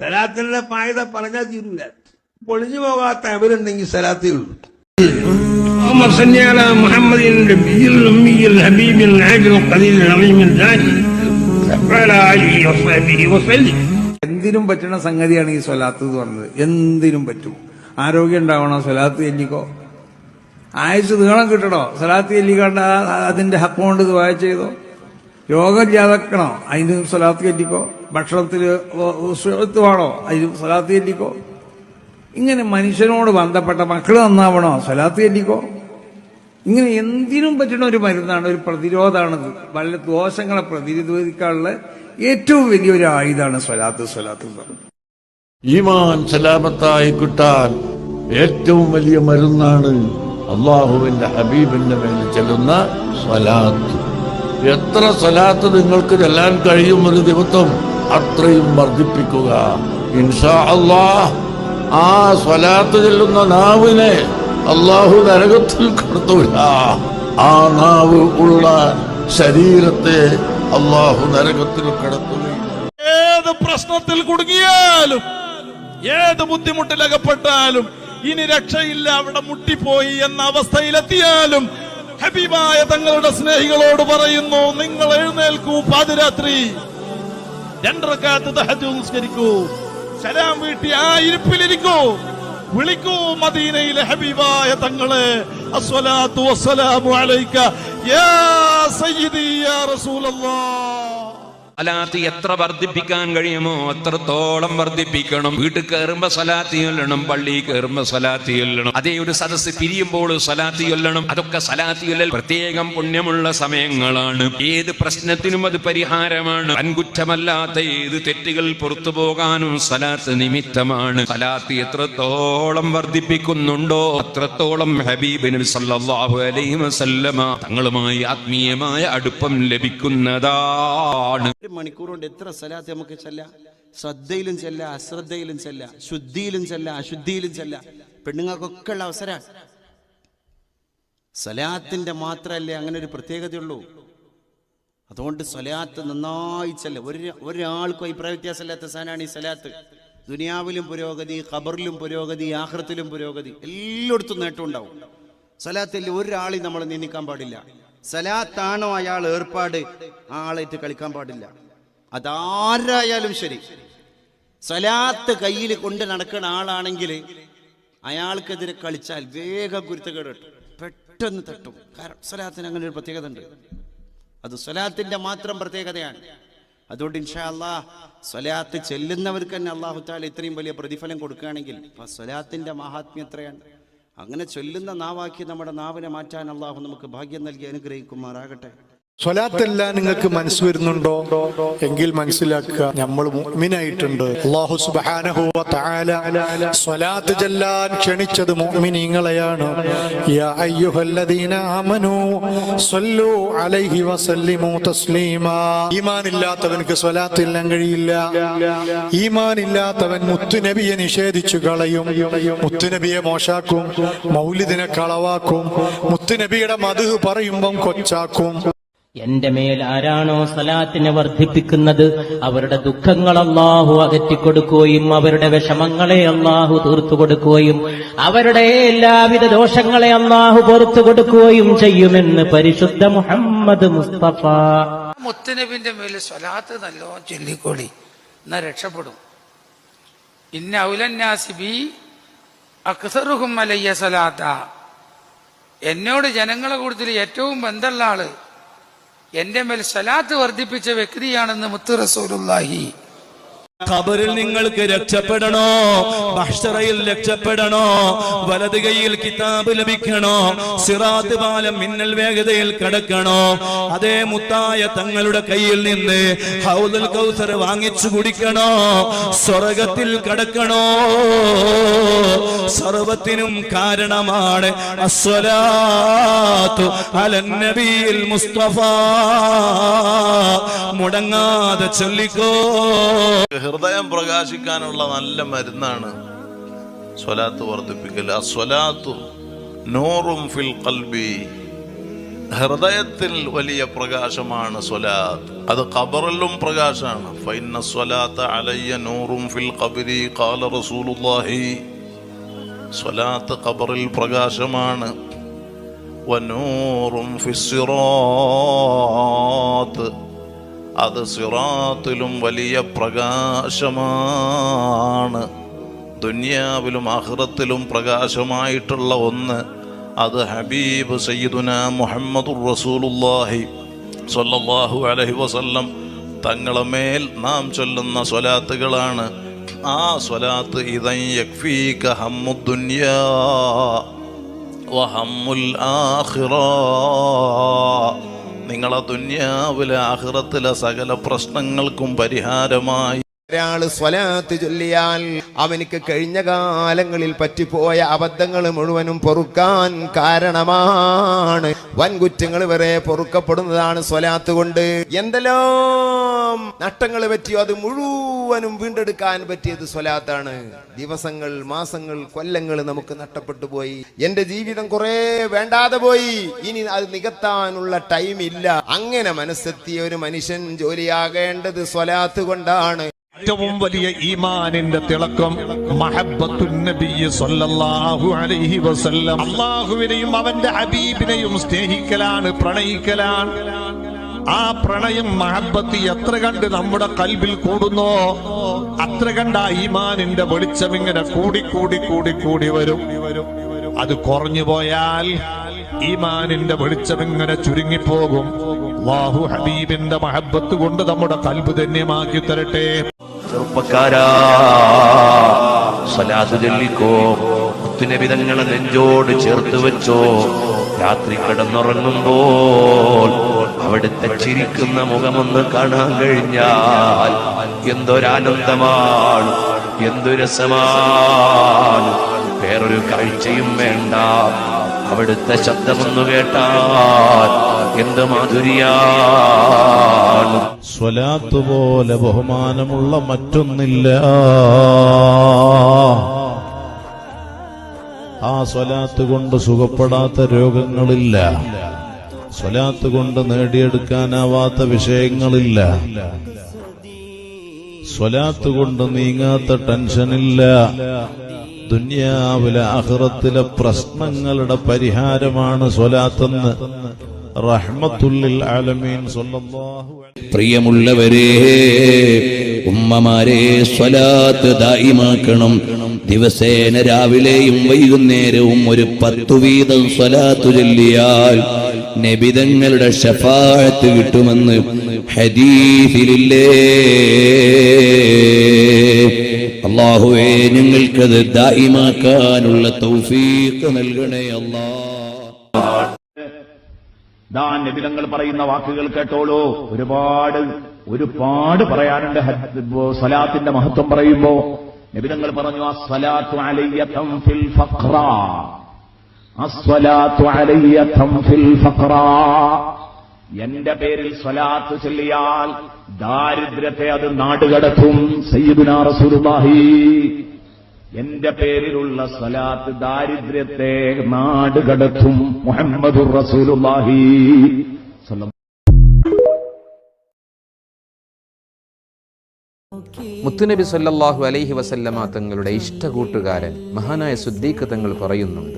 സലാത്തിന്റെ പായത പറഞ്ഞാൽ തീരൂല പൊളിഞ്ഞു പോകാത്ത അവരുണ്ടെങ്കിൽ സലാത്തേ ഉള്ളൂ اللهم صل على محمد النبي الأمي الحبيب العاجل القليل العظيم الزاهد وعلى آله وصحبه وسلم എന്തിനും പറ്റുന്ന സംഗതിയാണ് ഈ സ്വലാത്ത് എന്ന് പറഞ്ഞത് എന്തിനും പറ്റും ആരോഗ്യം ഉണ്ടാവണോ സ്വലാത്ത് ചെല്ലിക്കോ ആയുസ് നീളം കിട്ടണോ സ്വലാത്ത് ചെല്ലിക്കണ്ട അതിന്റെ ഹക്കം കൊണ്ട് ദുആ ചെയ്തോ രോഗം ജാതക്കണോ അതിന് സ്വലാത്ത് ചെല്ലിക്കോ ഭക്ഷണത്തിൽ സുഹൃത്തുവാണോ? അതിന് സ്വലാത്ത് ചെല്ലിക്കോ? ഇങ്ങനെ മനുഷ്യനോട് ബന്ധപ്പെട്ട മക്കൾ നന്നാവണോ? സ്വലാത്ത് ചെല്ലിക്കോ? ഇങ്ങനെ എന്തിനും പറ്റുന്ന ഒരു മരുന്നാണ് ഒരു പ്രതിരോധമാണത്. വല്ല ദോഷങ്ങളെ പ്രതിരോധിക്കാനുള്ള ഏറ്റവും വലിയൊരു ആയുധമാണ് സ്വലാത്ത് സ്വലാത്ത് ഈമാൻ സലാമത്തായി കിട്ടാൻ ഏറ്റവും വലിയ മരുന്നാണ് അള്ളാഹുവിന്റെ ഹബീബിന്റെ മേൽ ചെല്ലുന്ന സ്വലാത്ത്. എത്ര സ്വലാത്ത് നിങ്ങൾക്ക് ചെല്ലാൻ കഴിയും ഒരു ദിവസം? അത്രയും വർദ്ധിപ്പിക്കുക. ഇൻഷാ അള്ളാഹ് ആ സ്വലാത്ത് ചെല്ലുന്ന നാവിനെ അള്ളാഹു നരകത്തിൽ കടത്തൂല ആ നാവ് ഉള്ള ശരീരത്തെ അള്ളാഹു നരകത്തിൽ കടത്തുകയില്ല ഏത് പ്രശ്നത്തിൽ കുടുങ്ങിയാലും ഏത് ബുദ്ധിമുട്ടിൽ അകപ്പെട്ടാലും ഇനി രക്ഷയില്ല അവിടെ മുട്ടിപ്പോയി എന്ന അവസ്ഥയിലെത്തിയാലും ഹബീബായ തങ്ങളുടെ സ്നേഹികളോട് പറയുന്നു നിങ്ങൾ എഴുന്നേൽക്കൂ പാതിരാത്രി. രണ്ടരക്കാലത്ത് തഹജ് നിസ്കരിക്കൂ. സലാം വീട്ടി ആ ഇരിപ്പിലിരിക്കൂ. വിളിക്കൂ മദീനയിലെ ഹബീബായ തങ്ങളെ. അസ്വലാത്തു വസ്സലാമു അലൈക യാ സയ്യിദി യാ റസൂലല്ലാഹ് സലാത്ത് എത്ര വർദ്ധിപ്പിക്കാൻ കഴിയുമോ അത്രത്തോളം വർദ്ധിപ്പിക്കണം. വീട്ടിൽ കയറുമ്പോ സലാത്തി ചൊല്ലണം പള്ളി കയറുമ്പോ സലാത്തി ചൊല്ലണം. അതേ ഒരു സദസ് പിരിയുമ്പോൾ സലാത്തി ചൊല്ലണം. അതൊക്കെ സലാത്തി ചൊല്ലൽ പ്രത്യേകം പുണ്യമുള്ള സമയങ്ങളാണ്. ഏത് പ്രശ്നത്തിനും അത് പരിഹാരമാണ്. അൻകുറ്റമല്ലാത്ത ഏത് തെറ്റുകൾ പുറത്തു പോകാനും സലാത്ത് നിമിത്തമാണ്. സലാത്ത് എത്രത്തോളം വർദ്ധിപ്പിക്കുന്നുണ്ടോ അത്രത്തോളം ഹബീബ് നബി സല്ലല്ലാഹു അലൈഹി വസല്ലമ തങ്ങളുമായി ആത്മീയമായ അടുപ്പം ലഭിക്കുന്നതാണ്. മണിക്കൂർ കൊണ്ട് എത്ര സലാത്ത് നമുക്ക് ചെല്ല? ശ്രദ്ധയിലും ചെല്ല അശ്രദ്ധയിലും ചെല്ല ശുദ്ധിയിലും ചെല്ല അശുദ്ധിയിലും ചെല്ല. പെണ്ണുങ്ങൾക്കൊക്കെ ഉള്ള അവസരം സലാത്തിന്റെ മാത്രമല്ലേ അങ്ങനെ ഒരു പ്രത്യേകതയുള്ളൂ? അതുകൊണ്ട് സലാത്ത് നന്നായി ചെല്ല. ഒരു ഒരാൾക്കും അഭിപ്രായ വ്യത്യാസമില്ലാത്ത സാധനമാണ് ഈ സലാത്ത് ദുനിയാവിലും പുരോഗതി ഖബറിലും പുരോഗതി ആഹ്റത്തിലും പുരോഗതി എല്ലായിടത്തും നേട്ടം ഉണ്ടാവും. സലാത്തിൽ ഒരാളെയും നമ്മൾ നിന്ദിക്കാൻ പാടില്ല. സലാത്താണോ അയാൾ ഏർപ്പാട്? ആളായിട്ട് കളിക്കാൻ പാടില്ല. അതാരായാലും ശരി. സലാത്ത് കയ്യിൽ കൊണ്ട് നടക്കുന്ന ആളാണെങ്കിൽ അയാൾക്കെതിരെ കളിച്ചാൽ വേഗം കുരുത്തക്കേട് പെട്ടെന്ന് തട്ടും. കാരണം സലാത്തിന് അങ്ങനെ ഒരു പ്രത്യേകത ഉണ്ട്. അത് സ്വലാത്തിന്റെ മാത്രം പ്രത്യേകതയാണ്. അതുകൊണ്ട് ഇൻഷാ അല്ലാ സ്വലാത്ത് ചെല്ലുന്നവർക്ക് തന്നെ അള്ളാഹു താല ഇത്രയും വലിയ പ്രതിഫലം കൊടുക്കുകയാണെങ്കിൽ സ്വലാത്തിന്റെ മഹാത്മ്യം എത്രയാണ്? അങ്ങനെ ചൊല്ലുന്ന നാവാക്കി നമ്മുടെ നാവിനെ മാറ്റാൻ അള്ളാഹു നമുക്ക് ഭാഗ്യം നൽകി അനുഗ്രഹിക്കുമാറാകട്ടെ. സ്വലാത്തെല്ലാം നിങ്ങൾക്ക് മനസ്സ് വരുന്നുണ്ടോ? എങ്കിൽ മനസ്സിലാക്കുക നമ്മൾ മുഅ്മിനായിട്ടുണ്ട്. അല്ലാഹു സുബ്ഹാനഹു വ തആല സ്വലാത്ത് ചെല്ലാൻ ക്ഷണിച്ചത് മുഅ്മിനീങ്ങളെയാണ്. യാ അയ്യുഹല്ലദീന ആമനൂ സ്വല്ലു അലൈഹി വസല്ലിമു തസ്ലീമാ. ഈമാൻ ഇല്ലാത്തവൻക്ക് സ്വലാത്ത് ഇല്ലാൻ കഴിയില്ല. ഈമാൻ ഇല്ലാത്തവൻ മുത്തുനബിയെ നിഷേധിച്ചു കളയും. മുത്തുനബിയെ മോശാക്കും. മൗലിദിനെ കളവാക്കും. മുത്തുനബിയുടെ മധു പറയുമ്പം കൊച്ചാക്കും. എന്റെ മേൽ ആരാണോ സലാത്തിനെ വർദ്ധിപ്പിക്കുന്നത് അവരുടെ ദുഃഖങ്ങൾ അള്ളാഹു അകറ്റിക്കൊടുക്കുകയും അവരുടെ വിഷമങ്ങളെ അള്ളാഹു തീർത്തു കൊടുക്കുകയും അവരുടെ എല്ലാവിധ ദോഷങ്ങളെ അള്ളാഹു പുറത്തു കൊടുക്കുകയും ചെയ്യുമെന്ന് പരിശുദ്ധ മുഹമ്മദ് മുസ്തഫ. മുത്തനബിന്റെ മേൽ സ്വലാത്ത് നല്ലോ ചൊല്ലിക്കോളി. എന്നാ രക്ഷപ്പെടും. ഇന്ന ഔലന്യാസിബി അക്സറുഹും അലയ്യ സലാത്ത എന്നോട് ജനങ്ങളെ കൂടുതൽ ഏറ്റവും ബന്ധമുള്ള ആൾ എന്റെ മേൽ സലാത്ത് വർദ്ധിപ്പിച്ച വ്യക്തിയാണെന്ന് മുത്തു റസൂലുള്ളാഹി. ഖബറിൽ നിങ്ങൾക്ക് രക്ഷപ്പെടണോ? ഭക്ഷറയിൽ രക്ഷപ്പെടണോ? വലത് കൈയിൽ കിതാബ് ലഭിക്കണോ? സിറാത്ത് പാലം മിന്നൽ വേഗതയിൽ കടക്കണോ? അതേ മുത്തായ തങ്ങളുടെ കയ്യിൽ നിന്ന് ഹൗദൽ കൗസർ വാങ്ങിച്ചു കുടിക്കണോ? സ്വർഗത്തിൽ കടക്കണോ? സർവത്തിനും കാരണമാണ് അസ്വലാത്തു അലന്നബിയിൽ മുസ്തഫ. മുടങ്ങാതെ ചൊല്ലിക്കോ. ഹൃദയം പ്രകാശിക്കാനുള്ള നല്ല മരുന്നാണ് സ്വലാത്ത് വർദ്ധിപ്പിക്കൽ ആ സ്വലാത്തു നൂറും ഫിൽ കൽബി ഹൃദയത്തിൽ വലിയ പ്രകാശമാണ് സ്വലാത്ത്. അത് ഖബറിലും പ്രകാശമാണ്. ഫൈന സ്വലാത്ത് അലയ്യ നൂറും ഫിൽ ഖബരി ഖാല റസൂലുള്ളാഹി. സ്വലാത്ത് ഖബറിൽ പ്രകാശമാണ്. വനൂറും ഫിസ്സിറാത്ത് അത് സിറാത്തിലും വലിയ പ്രകാശമാണ്. ദുന്യാവിലും അഹ്റത്തിലും പ്രകാശമായിട്ടുള്ള ഒന്ന് അത് ഹബീബ് സയ്യിദുന മുഹമ്മദുർ റസൂലുല്ലാഹി സ്വല്ലല്ലാഹു അലൈഹി വസല്ലം. തങ്ങളെ മേൽ നാം ചൊല്ലുന്ന സ്വലാത്തുകളാണ്. ആ സ്വലാത്ത് ഇതൻ യക്ഫീക ഹമ്മുദ്ദുനിയാ വഹമ്മുൽ ആഖിറ. നിങ്ങളെ ദുന്യാവിലെ ആഖിറത്തിലെ സകല പ്രശ്നങ്ങൾക്കും പരിഹാരമായി. ഒരാൾ സ്വലാത്ത് ചൊല്ലിയാൽ അവനിക്ക് കഴിഞ്ഞ കാലങ്ങളിൽ പറ്റിപ്പോയ അബദ്ധങ്ങൾ മുഴുവനും പൊറുക്കാൻ കാരണമാണ്. വൻകുറ്റങ്ങൾ വരെ പൊറുക്കപ്പെടുന്നതാണ് സ്വലാത്ത് കൊണ്ട്. എന്തെല്ലാം നഷ്ടങ്ങൾ പറ്റിയോ? അത് മുഴുവനും വീണ്ടെടുക്കാൻ പറ്റിയത് സ്വലാത്താണ്. ദിവസങ്ങൾ മാസങ്ങൾ കൊല്ലങ്ങൾ നമുക്ക് നഷ്ടപ്പെട്ടു പോയി. എന്റെ ജീവിതം കുറെ വേണ്ടാതെ പോയി. ഇനി അത് നികത്താനുള്ള ടൈം ഇല്ല അങ്ങനെ മനസ്സെത്തിയ ഒരു മനുഷ്യൻ ജോലിയാകേണ്ടത് സ്വലാത്ത് കൊണ്ടാണ്. ഏറ്റവും വലിയ ഈമാനിന്റെ തിളക്കം അള്ളാഹുവിനെയും അവന്റെ ഹബീബിനെയും സ്നേഹിക്കലാണ് പ്രണയിക്കലാണ്. ആ പ്രണയം മഹബത്ത് എത്ര കണ്ട് നമ്മുടെ കൽബിൽ കൂടുന്നോ അത്ര കണ്ട ആ ഈമാനിന്റെ വെളിച്ചം ഇങ്ങനെ കൂടി കൂടി കൂടി കൂടി വരും. അത് കുറഞ്ഞു പോയാൽ ഈമാനിന്റെ വെളിച്ചം ഇങ്ങനെ ചുരുങ്ങിപ്പോകും. അള്ളാഹു ഹബീബിന്റെ മഹബത്ത് കൊണ്ട് നമ്മുടെ കൽബ് ധന്യമാക്കി തരട്ടെ. ചെറുപ്പക്കാരാ സലാത്ത് ചൊല്ലിക്കോ നെഞ്ചോട് ചേർത്ത് വെച്ചോ രാത്രി കിടന്നുറങ്ങുമ്പോൾ അവിടുത്തെ ചിരിക്കുന്ന മുഖമൊന്ന് കാണാൻ കഴിഞ്ഞാൽ എന്തൊരാനന്ദമാണ് എന്തു രസമാണ്. വേറൊരു കാഴ്ചയും വേണ്ട. അവിടുത്തെ ശബ്ദമൊന്നു കേട്ടാൽ എന്ത് മാധുര്യാണ്? സ്വലാത്ത് പോലെ ബഹുമാനമുള്ള മറ്റൊന്നില്ല. ആ സ്വലാത്ത് കൊണ്ട് സുഖപ്പെടാത്ത രോഗങ്ങളില്ല. സ്വലാത്ത് കൊണ്ട് നേടിയെടുക്കാനാവാത്ത വിഷയങ്ങളില്ല. സ്വലാത്ത് കൊണ്ട് നീങ്ങാത്ത ടെൻഷനില്ല. ദുന്യാവിലെ അഹ്റത്തിലെ പ്രശ്നങ്ങളുടെ പരിഹാരമാണ് സ്വലാത്തെന്ന്. പ്രിയമുള്ളവരെ ഉമ്മമാരെ സ്വലാത്ത് ദായിമാക്കണം. ദിവസേന രാവിലെയും വൈകുന്നേരവും ഒരു പത്തു വീതം സ്വലാത്തു ചൊല്ലിയാൽ നബിതങ്ങളുടെ ഷഫാഴത്ത് കിട്ടുമെന്ന് ഹദീസിലില്ലേ. അള്ളാഹുവേ ഞങ്ങൾക്കത് ദായിമാക്കാനുള്ള തൗഫീഖ് നൽകണേ അല്ലാ ദാൻ നബിതങ്ങൾ പറയുന്ന വാക്കുകൾ കേട്ടോളൂ. ഒരുപാട് ഒരുപാട് പറയാനുണ്ട് സലാത്തിന്റെ മഹത്വം പറയുമ്പോ. നബിതങ്ങൾ പറഞ്ഞു അസ്വലാത്തു അലയ്യ തംഫിൽ ഫഖ്റ. അസ്വലാത്തു അലയ്യ തംഫിൽ ഫഖ്റ. എന്റെ പേരിൽ സ്വലാത്ത് ചൊല്ലിയാൽ ദാരിദ്ര്യത്തെ അത് നാടുകടത്തും. സയ്യിദുനാ റസൂലുള്ളാഹി എന്റെ പേരിലുള്ള സ്വലാത്ത് ദാരിദ്ര്യത്തെ നാടുകടത്തും മുഹമ്മദുർ റസൂലുള്ളാഹി റസൂലുല്ലാഹി മുത്തുനബി സല്ലല്ലാഹു അലൈഹി വസല്ലമ തങ്ങളുടെ ഇഷ്ടകൂട്ടുകാരൻ മഹാനായ സുദ്ദീഖ് തങ്ങൾ പറയുന്നുണ്ട്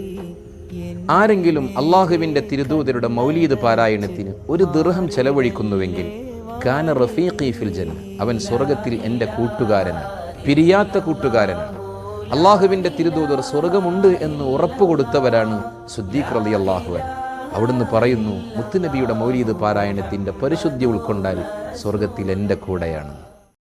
ആരെങ്കിലും അള്ളാഹുവിന്റെ തിരുദൂതരുടെ മൗലീദ് പാരായണത്തിന് ഒരു ദൃഹം ചെലവഴിക്കുന്നുവെങ്കിൽ കാന റഫീഖി ഫിൽ അവൻ സ്വർഗത്തിൽ എന്റെ കൂട്ടുകാരനാണ് പിരിയാത്ത കൂട്ടുകാരനാണ്. അള്ളാഹുവിന്റെ തിരുദൂതർ സ്വർഗമുണ്ട് എന്ന് ഉറപ്പ് കൊടുത്തവരാണ് സുദ്ദീഖ് റലി അള്ളാഹുവൻ അവിടുന്ന് പറയുന്നു മുത്തുനബിയുടെ മൗലീദ് പാരായണത്തിന്റെ പരിശുദ്ധി ഉൾക്കൊണ്ടാൽ സ്വർഗത്തിൽ എന്റെ കൂടെയാണ്.